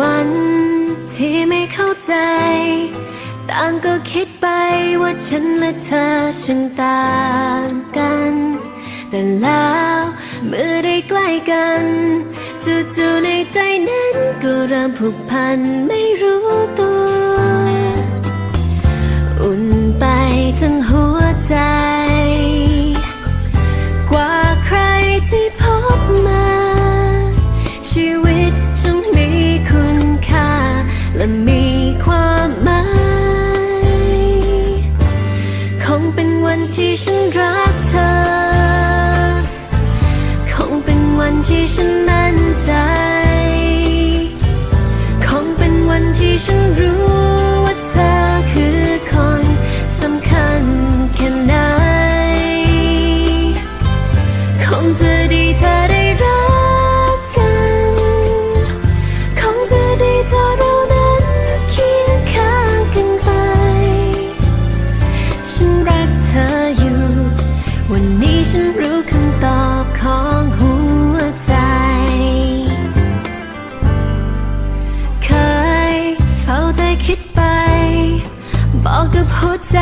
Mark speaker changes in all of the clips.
Speaker 1: วันที่ไม่เข้าใจ ต่างก็คิดไปว่าฉันและเธอช่างต่างกัน แต่แล้วเมื่อได้ใกล้กันจู่ๆในใจนั้นก็เริ่มผูกพันไม่รู้ตัว อุ่นไปทั้งหัวใจ กว่าใครที่ ฉั ใจ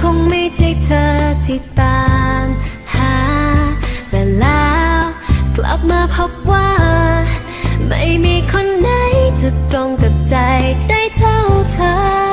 Speaker 1: คงไม่ใช่เธอที่ตามหา แต่แล้วกลับมาพบว่า ไม่มีคนไหนจะตรงกับใจได้เท่าเธอ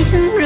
Speaker 1: 一緒。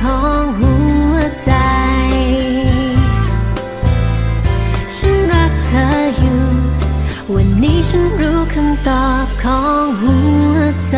Speaker 1: ของหัวใจ ฉันรักเธออยู่ วันนี้ฉันรู้คำตอบของหัวใจ